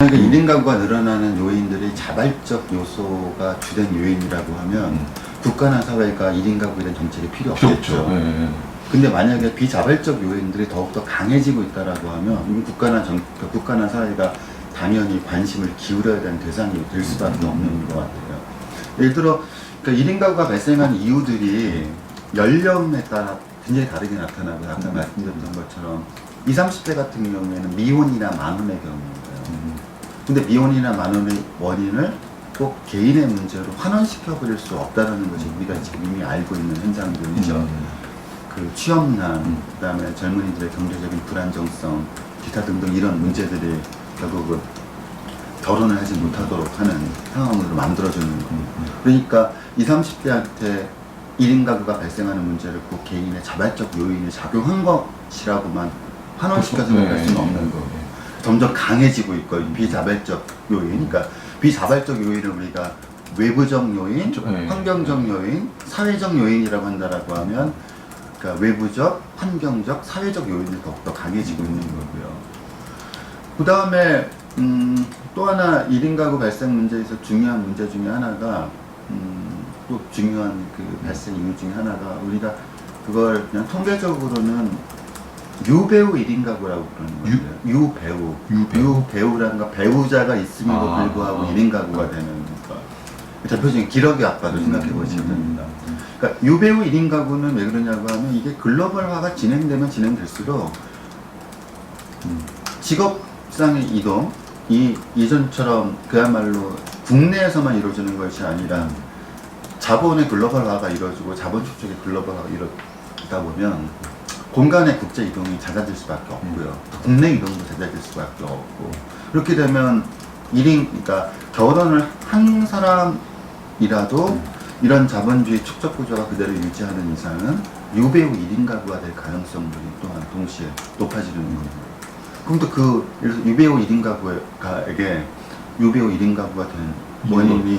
그러니까 1인 가구가 늘어나는 요인들이 자발적 요소가 주된 요인이라고 하면 음. 국가나 사회가 1인 가구에 대한 정책이 필요 없겠죠. 예, 예. 근데 만약에 비자발적 요인들이 더욱더 강해지고 있다라고 하면 국가나 정, 그 국가나 사회가 당연히 관심을 기울여야 되는 대상이 될 수밖에 없는 것 같아요. 예를 들어 그러니까 1인 가구가 발생하는 이유들이 연령에 따라 굉장히 다르게 나타나고 아까 음. 말씀드렸던 것처럼 20, 30대 같은 경우에는 미혼이나 만혼의 경우예요. 음. 근데 미혼이나 만혼의 원인을 꼭 개인의 문제로 환원시켜 버릴 수 없다는 것이 우리가 지금 이미 알고 있는 현상들이죠. 음. 그 취업난, 음. 그다음에 젊은이들의 경제적인 불안정성, 기타 등등 이런 문제들이 결국은 결혼을 하지 못하도록 하는 상황으로 만들어주는 겁니다. 음. 그러니까 20, 30대한테 1인 가구가 발생하는 문제를 그 개인의 자발적 요인이 작용한 것이라고만 환원시켜서 네, 할 수는 네, 없는 네. 거고 점점 강해지고 있고 이 비자발적 요인, 그러니까 비자발적 요인을 우리가 외부적 요인. 네. 환경적 요인, 사회적 요인이라고 한다라고 하면 그러니까 외부적, 환경적, 사회적 요인이 더욱더 강해지고 있는 거고요. 그 다음에 음, 또 하나 1인 가구 발생 문제에서 중요한 문제 중에 하나가 음, 또 중요한 그 발생 이유 중에 하나가 우리가 그걸 그냥 통계적으로는 유배우 1인 가구라고 그러는 유? 거예요. 유배우. 유배우? 유배우라는 건 배우자가 있음에도 아, 불구하고 아. 1인 가구가 되는 거. 대표적인 기러기 아빠를 생각해 보시면 음. 됩니다. 그러니까 유배우 1인 가구는 왜 그러냐고 하면 이게 글로벌화가 진행되면 진행될수록 음, 직업상의 이동, 이 이전처럼 그야말로 국내에서만 이루어지는 것이 아니라 자본의 글로벌화가 이루어지고 자본 축적의 글로벌화가 이루어지다 보면 공간의 국제 이동이 잦아들 수밖에 없고요. 국내 이동도 잦아들 수밖에 없고 그렇게 되면 1인 그러니까 결혼을 한 사람이라도 이런 자본주의 축적 구조가 그대로 유지하는 이상은 유배우 1인 가구가 될 가능성들이 또한 동시에 높아지는 겁니다. 그럼 또그 유배우 1인 가구에게 유배우 1인 가구가 된 원인이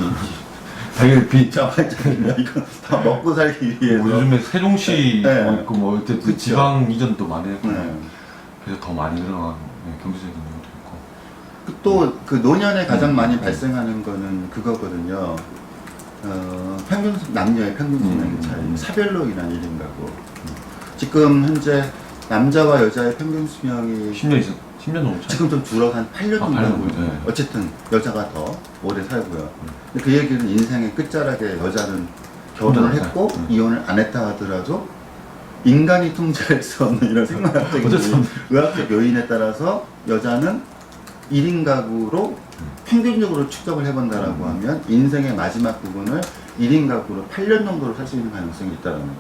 당연히 비. 자발적이냐 이건 다 먹고 살기 위해서 뭐 요즘에 세종시 네. 뭐 있고 뭐 어쨌든 그쵸. 지방 이전도 많이 했고 네. 그래서 더 많이 늘어난 네, 경제적인 이유도 있고. 또 그 노년에 가장 음. 많이 발생하는 거는 그거거든요. 어, 평균 수- 남녀의 평균 수명의 음. 차이, 사별로 인한 일인 가구. 지금 현재 남자와 여자의 평균 수명이 10년 이상, 10년 정도 차. 지금 좀 줄어서 한 8년 아, 정도 년, 하고 있어요. 네. 어쨌든 여자가 더 오래 살고요. 근데 그 얘기는 인생의 끝자락에 여자는 결혼을 혼자 했고 살- 음. 이혼을 안 했다 하더라도 인간이 통제할 수 없는 이런 생물학적인 어쩔 수 요인, 없는. 의학적 요인에 따라서 여자는 1인 가구로 평균적으로 축적을 해본다라고 음. 하면 인생의 마지막 부분을 1인 가구로 8년 정도로 살 수 있는 가능성이 있다는 거예요.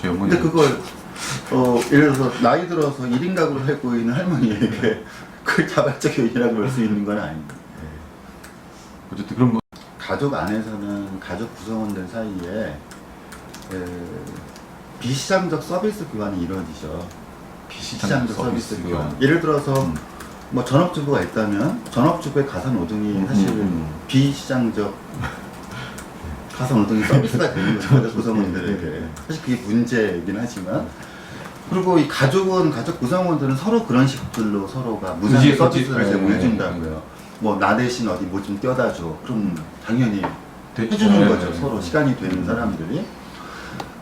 제 어머니. 근데 그걸 어, 예를 들어서 나이 들어서 1인 가구를 살고 있는 할머니에게 그걸 자발적 요인이라고 볼 수 있는 건 아닙니다. 어쨌든 그런 거. 가족 안에서는 가족 구성원들 사이에 에, 비시장적 서비스 교환이 이루어지죠. 비시장적 서비스 교환. 예를 들어서 음. 뭐 전업주부가 있다면 전업주부의 가사 노동이 음, 사실은 음. 비시장적 가사 노동이 서비스가 되는 거죠 가족 구성원들에게 사실 그게 문제이긴 하지만 그리고 이 가족은 가족 구성원들은 서로 그런 식들로 서로가 무상 그지, 서비스를 그지. 제공해 준다고요. 뭐 나 대신 어디 뭐 좀 떼어다 줘. 그럼 당연히 대- 해주는 네, 거죠. 네, 서로 네. 시간이 되는 사람들이.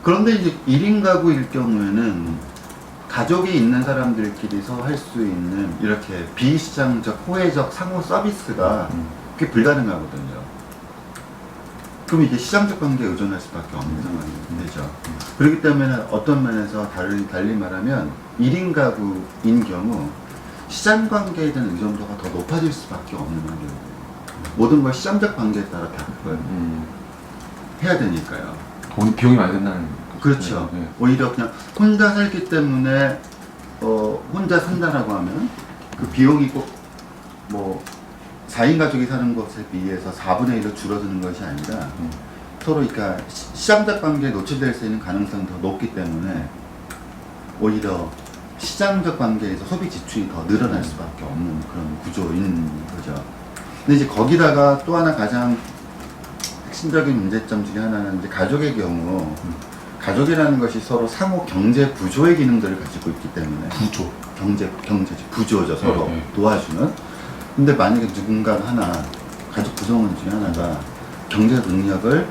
그런데 이제 1인 가구일 경우에는 가족이 있는 사람들끼리서 할 수 있는 이렇게 비시장적, 호혜적 상호 서비스가 음. 그게 불가능하거든요. 그럼 이게 시장적 관계에 의존할 수밖에 없는 상황이 되죠. 그렇기 때문에 어떤 면에서 달리, 달리 말하면 1인 가구인 경우 시장 관계에 대한 의존도가 더 높아질 수밖에 없는 환경이에요. 모든 걸 시장적 관계에 따라 다 그걸 음. 해야 되니까요. 돈, 비용이 많이 든다는. 그렇죠. 네. 오히려 그냥 혼자 살기 때문에 어, 혼자 산다라고 하면 그 비용이 꼭뭐 4인 가족이 사는 것에 비해서 4분의 1로 줄어드는 것이 아니라 음. 서로 그러니까 시- 시장적 관계에 노출될 수 있는 가능성이 더 높기 때문에 오히려 시장적 관계에서 소비 지출이 더 늘어날 수밖에 없는 그런 구조인 거죠. 근데 이제 거기다가 또 하나 가장 핵심적인 문제점 중에 하나는 이제 가족의 경우 가족이라는 것이 서로 상호 경제 구조의 기능들을 가지고 있기 때문에 구조. 경제 경제 구조죠 서로 네, 네. 도와주는 근데 만약에 누군가 하나 가족 구성원 중에 하나가 경제 능력을.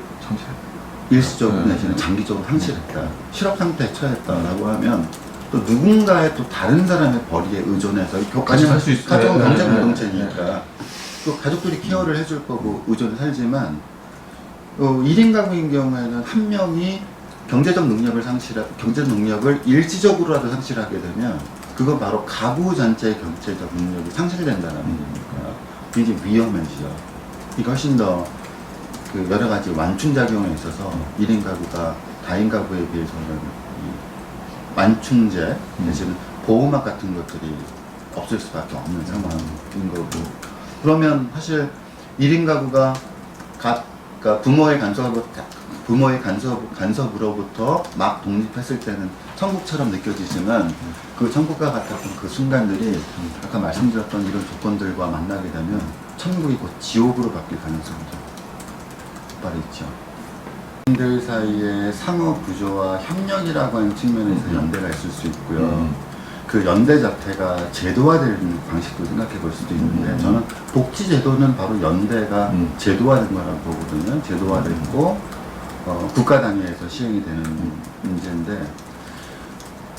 일시적으로 네. 내지는 장기적으로 상실했다. 실업 상태에 처했다라고 하면 또 누군가의 또 다른 사람의 벌이에 의존해서 이 겨- 같이 왜냐면 살수 있- 가족은 네, 경제 네, 네, 공동체니까 또 가족들이 케어를 해줄 거고 의존 살지만 어, 1인 가구인 경우에는 한 명이 경제적 능력을 상실하 경제 능력을 일시적으로라도 상실하게 되면 그건 바로 가구 전체의 경제적 능력이 상실된다는 얘기니까 굉장히 위험해지죠. 이거 훨씬 더 그 여러 가지 완충 작용에 있어서 1인 가구가 다인 가구에 비해서는 이 완충제 내지는 보호막 같은 것들이 없을 수밖에 없는 상황인 거고. 그러면 사실 1인 가구가 가, 그러니까 부모의 간섭 부모의 간섭 간섭으로부터 막 독립했을 때는 천국처럼 느껴지지만 그 천국과 같았던 그 순간들이 아까 말씀드렸던 이런 조건들과 만나게 되면 천국이 곧 지옥으로 바뀔 가능성도 바로 있죠. 들 사이에 상호 구조와 협력이라고 하는 측면에서 음. 연대가 있을 수 있고요. 음. 그 연대 자체가 제도화되는 방식도 생각해 볼 수도 있는데 음. 저는 복지 제도는 바로 연대가 음. 제도화된 거라고 보거든요. 제도화됐고 어, 국가 단위에서 시행이 되는 문제인데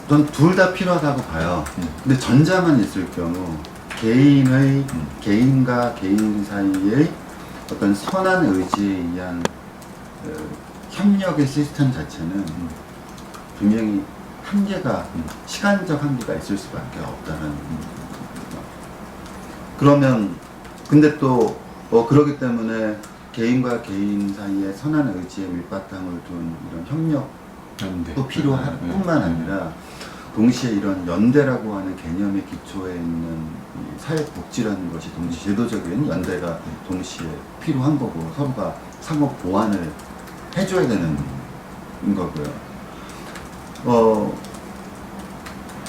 전 둘 다 필요하다고 봐요. 음. 근데 전자만 있을 경우 개인의 음. 개인과 개인 사이의 어떤 선한 의지에 의한 어, 협력의 시스템 자체는 분명히 한계가 음. 시간적 한계가 있을 수밖에 없다는 거. 그러면 근데 또 어, 그러기 때문에 개인과 개인 사이에 선한 의지에 밑바탕을 둔 이런 협력 연대. 또 필요할 네. 뿐만 아니라 동시에 이런 연대라고 하는 개념의 기초에 있는 이 사회복지라는 것이 동시에 제도적인 연대가 동시에 필요한 거고 서로가 상호 보완을 해줘야 되는 거고요. 어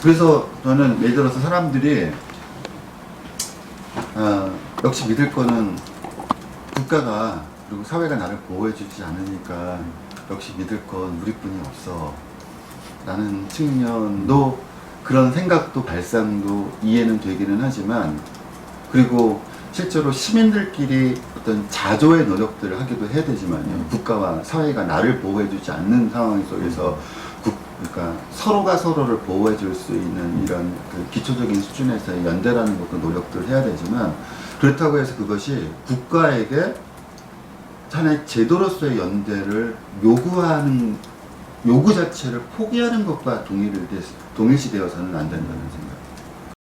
그래서 저는 예를 들어서 사람들이 아, 역시 믿을 거는 국가가 그리고 사회가 나를 보호해 주지 않으니까 역시 믿을 건 우리뿐이 없어. 라는 측면도 그런 생각도 발상도 이해는 되기는 하지만 그리고 실제로 시민들끼리 어떤 자조의 노력들을 하기도 해야 되지만요. 국가와 사회가 나를 보호해주지 않는 상황 속에서 국, 그러니까 서로가 서로를 보호해 줄 수 있는 이런 그 기초적인 수준에서의 연대라는 것도 노력들을 해야 되지만 그렇다고 해서 그것이 국가에게 하나의 제도로서의 연대를 요구하는 요구 자체를 포기하는 것과 동일시되어서는 안 된다는 생각.